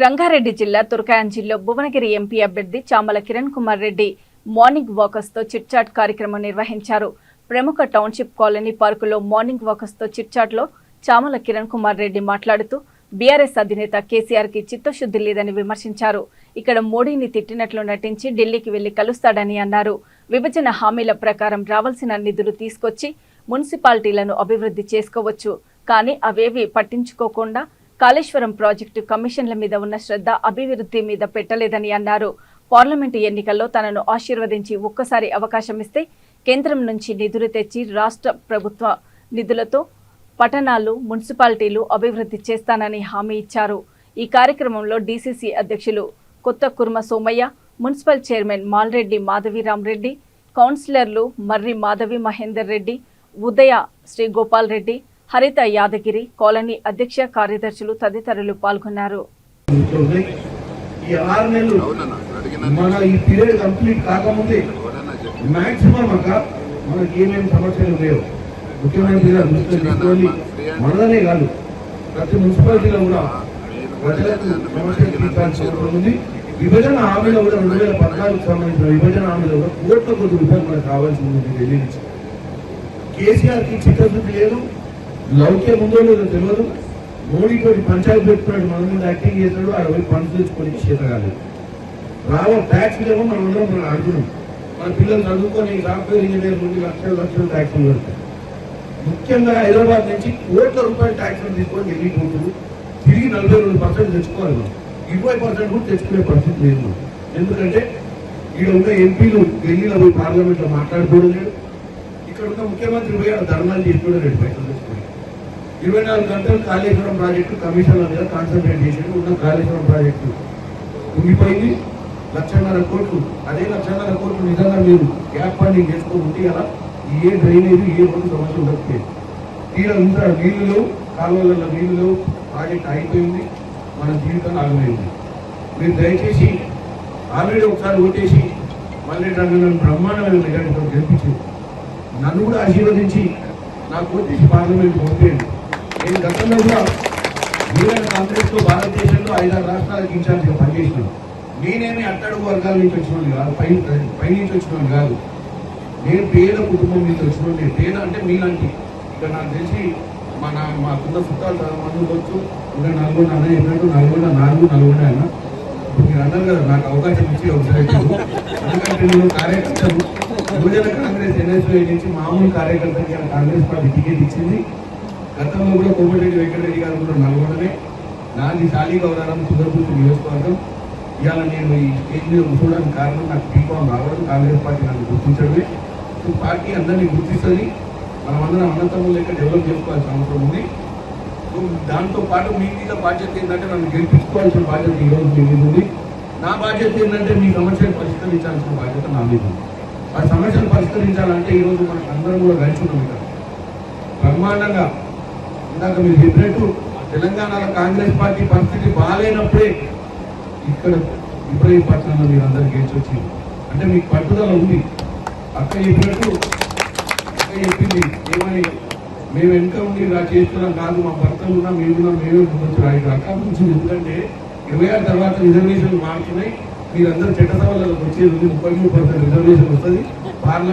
రంగారెడ్డి జిల్లా తుర్కాయంజిల్లో భువనగిరి ఎంపీ అభ్యర్థి చామల కిరణ్ కుమార్ రెడ్డి మార్నింగ్ వాకర్స్తో చిట్చాట్ కార్యక్రమం నిర్వహించారు. ప్రముఖ టౌన్షిప్ కాలనీ పార్కులో మార్నింగ్ వాకర్స్తో చిట్చాట్లో చామల కిరణ్ కుమార్ రెడ్డి మాట్లాడుతూ బీఆర్ఎస్ అధినేత కేసీఆర్కి చిత్తశుద్ధి లేదని విమర్శించారు. ఇక్కడ మోడీని తిట్టినట్లు నటించి ఢిల్లీకి వెళ్ళి కలుస్తాడని అన్నారు. విభజన హామీల ప్రకారం రావాల్సిన నిధులు తీసుకొచ్చి మున్సిపాలిటీలను అభివృద్ధి చేసుకోవచ్చు. కానీ అవేవి పట్టించుకోకుండా కాళేశ్వరం ప్రాజెక్టు కమిషన్ల మీద ఉన్న శ్రద్ధ అభివృద్ధి మీద పెట్టలేదని అన్నారు. పార్లమెంటు ఎన్నికల్లో తనను ఆశీర్వదించి ఒక్కసారి అవకాశం ఇస్తే కేంద్రం నుంచి నిధులు తెచ్చి రాష్ట్ర ప్రభుత్వ నిధులతో పట్టణాలు మున్సిపాలిటీలు అభివృద్ధి చేస్తానని హామీ ఇచ్చారు. ఈ కార్యక్రమంలో డీసీసీ అధ్యక్షులు కొత్త కుర్మ సోమయ్య మున్సిపల్ చైర్మన్ మాల్రెడ్డి మాధవిరామ్ రెడ్డి కౌన్సిలర్లు మర్రి మాధవి మహేందర్ రెడ్డి ఉదయ శ్రీ గోపాల్ రెడ్డి హరిత యాదగిరి కాలనీ అధ్యక్ష కార్యదర్శులు తదితరులు పాల్గొన్నారు. ఈ ఆరు నెలలు మన ఈ పీరియడ్ కంప్లీట్ కాకముందే మాక్సిమం అక్క మనకి ఏమేమి సమస్యలు మనదనే కాదు. ప్రతి మున్సిపాలిటీలో కూడా ప్రజలకు సమస్యలు తీర్చాల్సిన అవసరం ఉంది. విభజన హామీలో కూడా రెండు వేల పద్నాలుగు సంబంధించిన విభజన హామీలో కూడా కోట్ల కొద్ది రూపాయలు మనకు కావాల్సింది తెలియదు కేసీఆర్కి చిత్తశుద్ధి లేదు. లౌక్యం ఉందో లేదో తెలియదు. మోడీతో పంచాయతీ పెట్టుకున్నాడు మన మీద యాక్టింగ్ చేస్తాడు ఆడ పోయి పనులు తెచ్చుకొని చేత కాలేదు రావ ట్యాక్స్ లేవు మనం అందరం మనం అడుగుతున్నాం మన పిల్లలు చదువుకొని సాఫ్ట్వేర్ ఇంజనీర్ నుండి లక్షల లక్షలు ట్యాక్స్ పెడతారు ముఖ్యంగా హైదరాబాద్ నుంచి కోట్ల రూపాయల ట్యాక్స్ తీసుకొని ఢిల్లీ తిరిగి నలభై రెండు పర్సెంట్ తెచ్చుకోవాలి మనం. ఇరవై పర్సెంట్ కూడా తెచ్చుకునే పరిస్థితి లేదు మనం. ఎందుకంటే ఇక్కడ ఉన్న ఎంపీలు ఢిల్లీలో పోయి పార్లమెంట్లో మాట్లాడుకోవడం లేదు. ఇక్కడ ఉన్న ముఖ్యమంత్రి పోయి ధర్నాలు చేసుకోవడం లేదు పైసలు తెచ్చుకొని ఇరవై నాలుగు గంటలు కాళేశ్వరం ప్రాజెక్టు కమిషన్ల మీద కాన్సన్ట్రేట్ చేసేది ఉన్న కాళేశ్వరం ప్రాజెక్టు ఉండిపోయింది లక్షన్నర కోట్లు. అదే లక్షన్నర కోట్లు నిజంగా మీరు గ్యాప్ ఫండింగ్ చేసుకొని ఉంటే అలా ఏ డ్రైనేజ్ ఏ రెండు సమస్య ఉండకపోయింది తీరా ఇంకా నీళ్ళు లేవు. కాలువలలో నీళ్ళు లేవు. ప్రాజెక్ట్ అయిపోయింది మన జీవితం ఆగమైంది మీరు దయచేసి ఆల్రెడీ ఒకసారి ఓటేసి మళ్ళీ నన్ను బ్రహ్మాండమైన మెజార్టీతో గెలిపించి నన్ను కూడా ఆశీర్వదించి నాకు వచ్చేసి పార్లమెంట్ పంపేయండి. నేను గతంలో కూడా మీరైన కాంగ్రెస్తో భారతదేశంలో ఐదారు రాష్ట్రాలకు ఇన్ఛార్జిగా పనిచేసినాను నేనేమి అట్టడుగు వర్గాల నుంచి వచ్చిన కాదు పై పై నుంచి వచ్చిన కాదు. నేను పేద కుటుంబం నుంచి వచ్చిన నేను పేద అంటే మీలాంటి ఇక్కడ నాకు తెలిసి మన మాకున్న చుట్టాలు చాలా మంది ఉండొచ్చు. ఇంకా నలుగురు అన్న చెప్పినట్టు నలుగురు నాలుగు నలుగురు అన్న మీరు అన్నారు కదా నాకు అవకాశం ఇచ్చి ఒకసారి ఎందుకంటే నేను కార్యకర్తను. యువజన కాంగ్రెస్ ఎన్ఎస్ఐ నుంచి మామూలు కార్యకర్తకి కాంగ్రెస్ పార్టీ టికెట్ ఇచ్చింది. గతంలో కూడా కోమటిరెడ్డి వెంకటరెడ్డి గారు కూడా నల్గొండనే. నాది శాలీ గౌరవం నియోజకవర్గం. ఇవాళ నేను ఈ స్టేజ్ కూర్చోవడానికి కారణం నాకు టీకాం రావడం కాంగ్రెస్ పార్టీ నన్ను గుర్తించడమే. సో పార్టీ అందరినీ గుర్తిస్తుంది. మనమందరం అందరం అనంతరం లెక్క డెవలప్ చేసుకోవాల్సిన అవసరం ఉంది. సో దాంతో పాటు మీ మీద బాధ్యత ఏంటంటే నన్ను గెలిపించుకోవాల్సిన బాధ్యత ఈ రోజు మీ మీద ఉంది. నా బాధ్యత ఏంటంటే మీ సమస్యను పరిష్కరించాల్సిన బాధ్యత నా మీద ఉంది. ఆ సమస్యను పరిష్కరించాలంటే ఈ రోజు మనం అందరం కూడా కలిసి ఉన్నాం ఇక్కడ. బ్రహ్మాండంగా ఇందాక మీరు చెప్పినట్టు తెలంగాణలో కాంగ్రెస్ పార్టీ పరిస్థితి బాగాలేనప్పుడే ఇక్కడ ఇబ్రహీంపట్నంలో మీరు అందరు గెలిచొచ్చి అంటే మీకు పట్టుదల ఉంది. అక్క చెప్పినట్టు అక్క చెప్పింది ఏమని? మేము వెనుక ఉండి ఇలా చేస్తున్నాం కాదు మా భర్తలు ఉన్నా మేము ఉన్నా మేమే ముందు రాయి అక్క నుంచి ఎందుకంటే ఇరవై ఆరు తర్వాత రిజర్వేషన్లు మారుతున్నాయి మీరందరూ చట్టసభలకు వచ్చేది ఉంది ముప్పై మూడు పర్సెంట్ రిజర్వేషన్ వస్తుంది. పార్లమెంట్